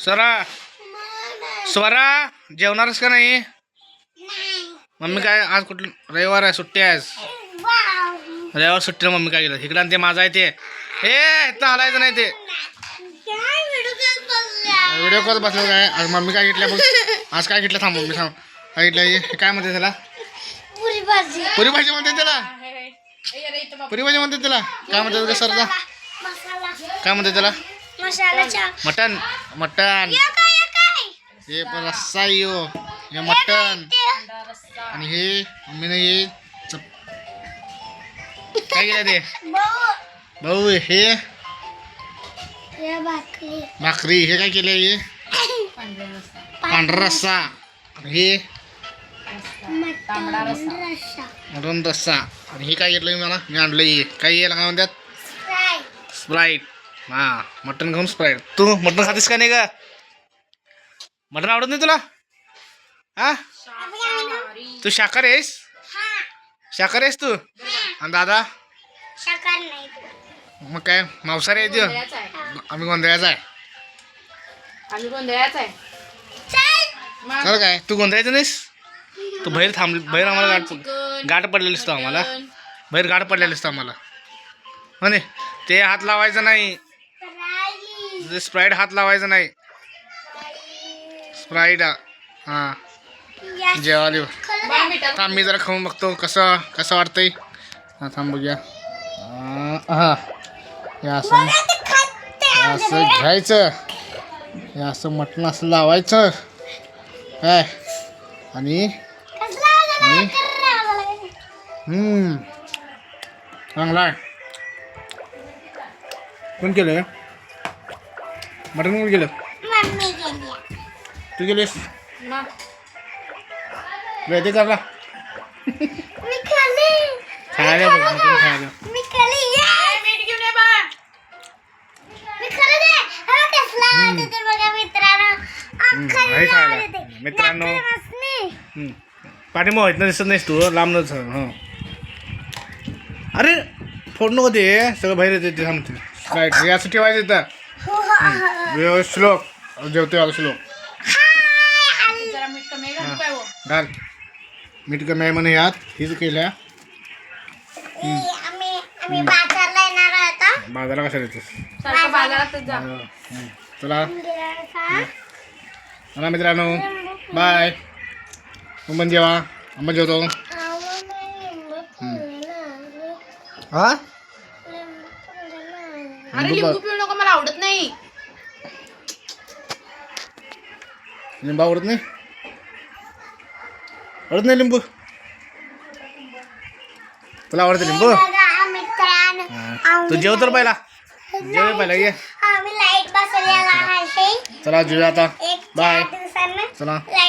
स्वरा. स्वरा जेवणारच का नाही? मम्मी काय आज कुठलं? रविवार आहे सुट्टी आहे आज. रविवार सुट्टी मम्मी काय केलं? इकडं आणि ते माझं आहे ते. ए इथं हलायचं नाही ते. व्हिडिओ कॉल बसलं काय? आज मम्मी काय घेतल्या बघ. आज काय घेतलं थांब मम्मी सांग काय घेतलं? हे हे काय म्हणते त्याला? पुरी भाजी. पुरी भाजी म्हणते त्याला. पुरी भाजी म्हणते त्याला. काय म्हणते मसाला. काय म्हणते त्याला? मटन मटन हे रस्सा आहे यो हे मटन आणि हे मम्मीने हे काय केलं ते? भाऊ. हे हे भाकरी. हे काय केलं हे? पांढरा रस्सा. हे मटन रस्सा. आणि हे काय घेतलं मला? मी आणलं हे. काय याला काय म्हणतात? स्प्राईट हा मटन खाऊन स्प्राईट तू मटन खातेस का नाही का मटन आवडत नाही तुला? हा? तू शाकाहारी आहेस? हा शाकाहारी आहेस तू? आणि दादा? मग काय मांसाहारी आहे त्यो आम्ही गोंधळाचा आहे. आम्ही गोंधळाच आहे. चल. मग? चल काय तू गोंधळायचं नाहीस? तू बाहेर थांब बाहेर आम्हाला गाठ गाठ पडलेलीस तू आम्हाला. बाहेर गाठ पडलेलीस तू आम्हाला. म्हणे ते हात लावायचं नाही. फ्राय स्प्राईट हात लावायचं नाही. स्प्राईट हां. जेवाली मिठाचं थांब मी जरा खाऊन बघतो कसं कसं वाटतंय. हां थांब बघूया हा. हे असं हे असं घ्यायचं. हे असं मटण असं लावायचं. काय आणि चांगला आहे. कोण केलं मटण कोण गेली तू मग वेळ करला खायला बघ खायला हा मित्रांनो. अख्खा आहे खायला. लावलं ते. मित्रांनो. नाचणी. हम्म. पाठीमागं आहेत ना दिसत नाहीस तू लांबनच हां? अरे फोड नको ते सगळं बाहेर येते ते सांगते काय असं ठेवायचं हो. व्यवस्थित श्लोक जेवतोय आला श्लोक जरा मीठ कमी घालू काय हो. घाल मीठ कमी आहे म्हणे यात. हीच केल्या. आम्ही आम्ही बाजारला येणार होतो बाजारा कशाला येतेस? सारखं बाजारातच जा. हं. हं. चला. चला मित्रांनो. बाय. तू पण जेवा आम्ही जेवतो. हा. अरे लिंबू पिऊ नको मला आवडत नाही. लिंबू आवडत नाही? आवडत नाही लिंबू? तुला आवडतं लिंबू. तू जेव तर पहिला. जेव पहिला ये. चला जेऊया आता. बाय चला.